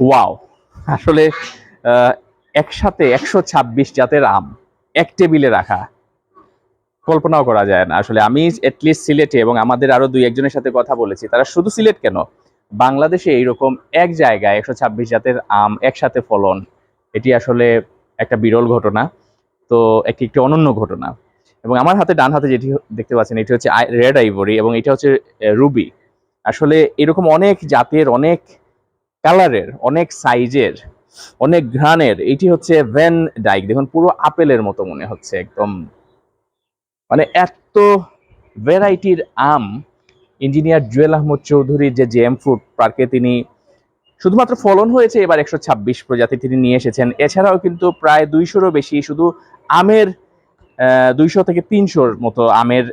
Wow আসলে একসাথে একশো ছাব্বিশ জাতের আম এক টেবিলে রাখা। কল্পনাও করা যায় না। আসলে আমি এটলিস্ট সিলেটে এবং আমাদের আরও দুই একজনের সাথে কথা বলেছি। তারা শুধু সিলেট কেন? বাংলাদেশে এইরকম এক জায়গায় একশো ছাব্বিশ জাতের আম একসাথে ফলন, এটি আসলে একটা বিরল ঘটনা, তো একটি একটি অনন্য ঘটনা। এবং আমার হাতে, ডান হাতে যেটি দেখতে পাচ্ছেন, এটি হচ্ছে রেড আইভরি এবং এটা হচ্ছে রুবি আসলে এরকম অনেক জাতের অনেক কালারের, অনেক সাইজের, অনেক ঘ্রাণের, এটি হচ্ছে ভ্যান ডাইক দেখুন, পুরো আপেলের মতো মনে হচ্ছে একদম। মানে এত ভ্যারাইটির আম ইঞ্জিনিয়ার জুয়েল আহমদ চৌধুরীর যে জেএম ফ্রুট পার্কে তিনি শুধুমাত্র ফলন হয়েছে এবার একশো ছাব্বিশ প্রজাতি তিনি নিয়ে এসেছেন। এছাড়াও কিন্তু প্রায় দুইশোরও বেশি, শুধু আমের দুইশো থেকে তিনশোর মতো আমের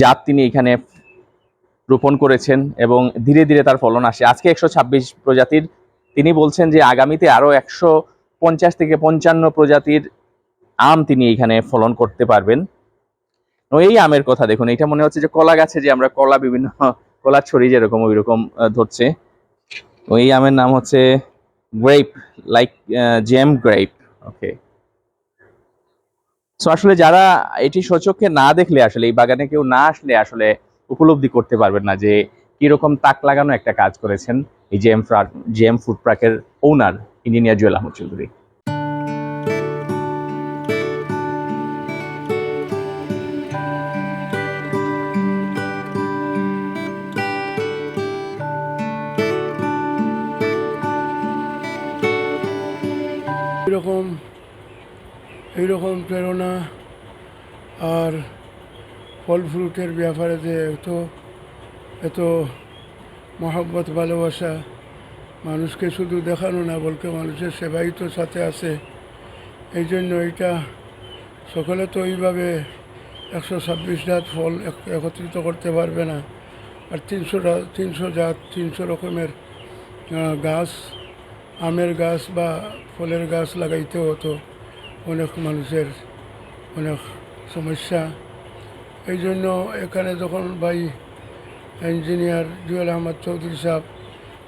জাত তিনি এখানে রোপণ করেছেন এবং ধীরে ধীরে তার ফলন আসে। আজকে একশো ছাব্বিশ প্রজাতির, তিনি বলছেন যে আগামীতে আরও একশো পঞ্চাশ থেকে পঞ্চান্ন প্রজাতির আম তিনি এখানে ফলন করতে পারবেন। এই আমের কথা দেখুন এটা মনে হচ্ছে যে কলা গাছে যে আমরা কলা বিভিন্ন, কলা ছড়ি যেরকম ওই রকম ধরছে। এই আমের নাম হচ্ছে grape, like gem grape. Okay. So আসলে যারা এটি সচক্ষে না দেখলে আসলে, এই বাগানে কেউ না আসলে আসলে উপলব্ধি করতে পারবেন না যে কীরকম তাক লাগানো একটা কাজ করেছেন এই জেএম জেএম ফুড প্রাকের ওনার, ইঞ্জিনিয়ার জুয়েল আহমদ চৌধুরী। এরকম এইরকম প্রেরণা আর ফল ফ্রুটের ব্যাপারে যে এত এত মহব্বত, ভালোবাসা মানুষকে শুধু দেখানো না বলতে মানুষের সেবাই তো সাথে আছে। এই জন্য এটা সকলে তো ওইভাবে একশো ছাব্বিশ জাত ফল এক- একত্রিত করতে পারবে না। আর তিনশো তিনশো জাত, তিনশো রকমের গাছ, আমের গাছ বা ফলের গাছ লাগাইতে হতো। অনেক মানুষের অনেক সমস্যা। এই জন্য এখানে যখন ভাই ইঞ্জিনিয়ার জুয়েল আহমদ চৌধুরী সাহেব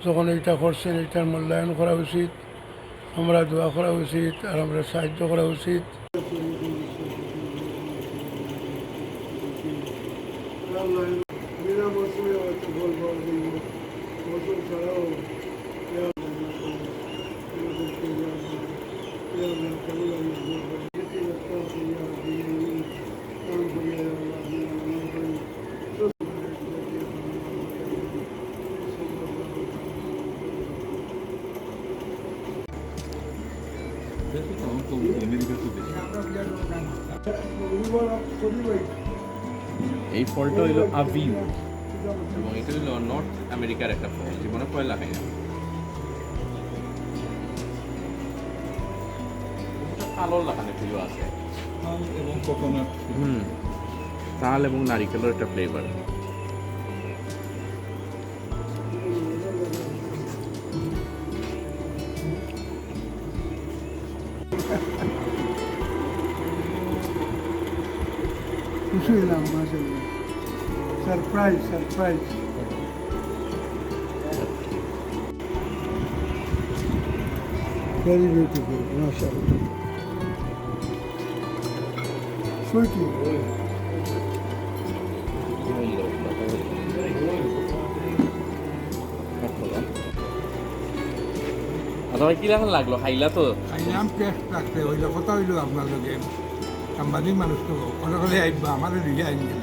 যখন এইটা করছেন, এইটার মূল্যায়ন করা উচিত, আমরা দোয়া করা উচিত, আর আমরা সাহায্য করা উচিত। এই ফলটা হইল আভিউ এবং এটা হইল নর্থ আমেরিকার একটা ফল। জীবনে পয়লা খাই না কালো লাগানো প্রিয় আছে। এবং কোকোনাট হুম। তাল এবং নারিকেলের একটা flavour খুশি হলাম মাঝে surprise surprise Very beautiful, mashallah. Sweetie. তোমার কি রকম লাগলো খাইলা তো খাইলাম টেস্ট রাখতে হইলে কথা হইল আপনার লগে সাংবাদিক মানুষ তো কথা কলে আইবা আমার দিকে আইন গেল।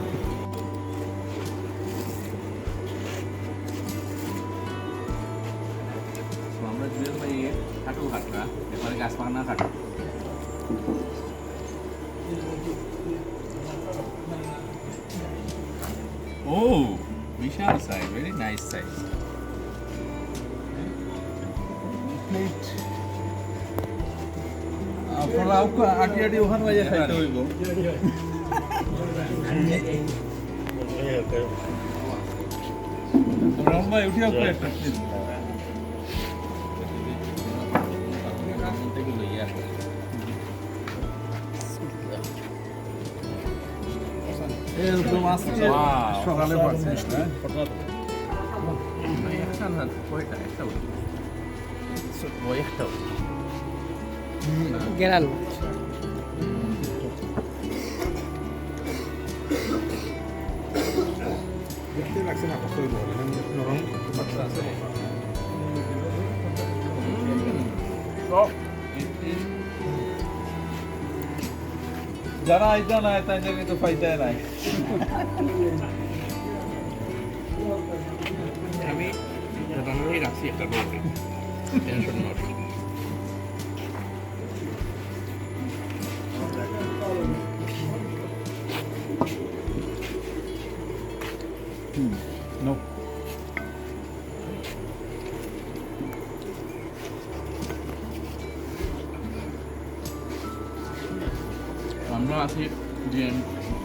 আমরা জুয়েল ভাই খাটু খাটরা এবারে গাছ ও বিশাল size very nice size plate আটি আটি ওখান বাজে খাইতে হইব রম্বা উঠিয়া করে একটা. সকালে পাচ্ছিস না গেরান দেখতে লাগছে না কত নরম যারা আইতা নাই তাই জন্য তো ফাইদা নাই। আমি রান্নাই রাখছি একটা বলতে টেনশন নট আমরা আছি যে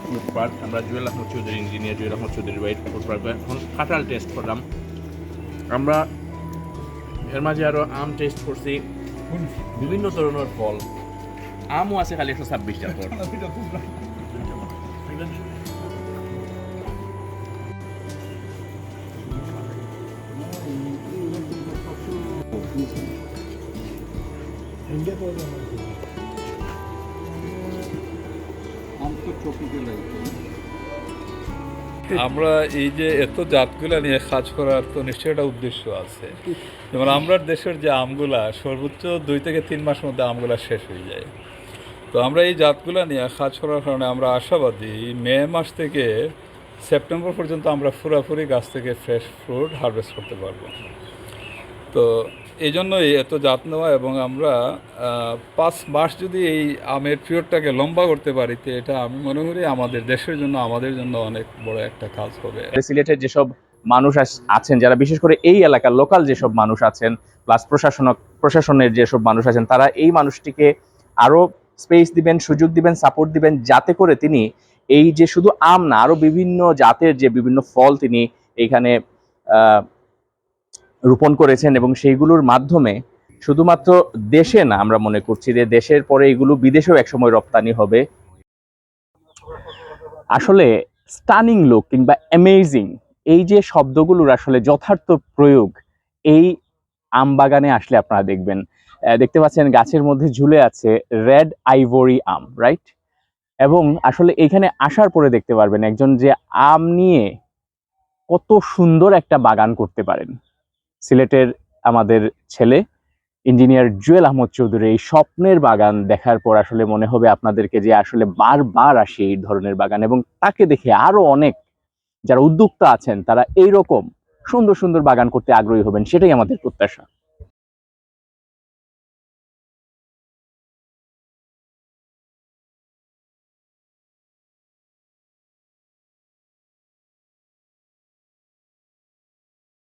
ফুটপাথ আমরা Jewel Ahmed Chowdhury engineer Jewel Ahmed Chowdhury bite footpath এখন কাঁঠাল টেস্ট করলাম। আমরা এর মাঝে আরও আম টেস্ট করছি। বিভিন্ন ধরনের ফল। আমও আছে খালি একশো ছাব্বিশ জাতর আমরা এই যে এত জাতগুলা নিয়ে কাজ করার তো নিশ্চয়ই একটা উদ্দেশ্য আছে। যেমন আমরা দেশের যে আমগুলা সর্বোচ্চ দুই থেকে তিন মাস মধ্যে আমগুলা শেষ হয়ে যায়। তো আমরা এই জাতগুলা নিয়ে কাজ করার কারণে আমরা আশাবাদী মে মাস থেকে সেপ্টেম্বর পর্যন্ত আমরা পুরাপুরি গাছ থেকে ফ্রেশ ফ্রুট হারভেস্ট করতে পারব। তো এই জন্যই এত নেওয়া এবং আমরা পাঁচ মাস যদি এই আমের পিরিয়ডটাকে লম্বা করতে পারি তো এটা আমি মনে করি আমাদের দেশের জন্য আমাদের জন্য অনেক বড় একটা কাজ হবে। সিলেটের যেসব মানুষ আছেন যারা বিশেষ করে এই এলাকার লোকাল যেসব মানুষ আছেন প্লাস প্রশাসন প্রশাসনের যেসব মানুষ আছেন তারা এই মানুষটিকে আরও স্পেস দিবেন সুযোগ দিবেন সাপোর্ট দিবেন যাতে করে তিনি এই যে শুধু আম না আরও বিভিন্ন জাতের যে বিভিন্ন ফল তিনি এইখানে আহ, রোপণ করেছেন এবং সেইগুলোর মাধ্যমে শুধুমাত্র দেশে না, আমরা মনে করছি যে দেশের পরে এগুলো বিদেশেও একসময় রপ্তানি হবে। আসলে স্টানিং লুক কিংবা অ্যামেজিং এই যে শব্দগুলোর আসলে যথার্থ প্রয়োগ, এই আম বাগানে আসলে আপনারা দেখবেন। দেখতে পাচ্ছেন গাছের মধ্যে ঝুলে আছে রেড আইভরি আম রাইট এবং আসলে এখানে আসার পরে দেখতে পারবেন একজন যে আম নিয়ে কত সুন্দর একটা বাগান করতে পারেন। সিলেটের আমাদের ছেলে, ইঞ্জিনিয়ার জুয়েল আহমদ চৌধুরী এই স্বপ্নের বাগান দেখার পর আসলে মনে হবে আপনাদেরকে যে আসলে বারবার আসে এই ধরনের বাগান এবং তাকে দেখে আরও অনেক যারা উদ্যোক্তা আছেন তারা এই রকম সুন্দর সুন্দর বাগান করতে আগ্রহী হবেন, সেটাই আমাদের প্রত্যাশা।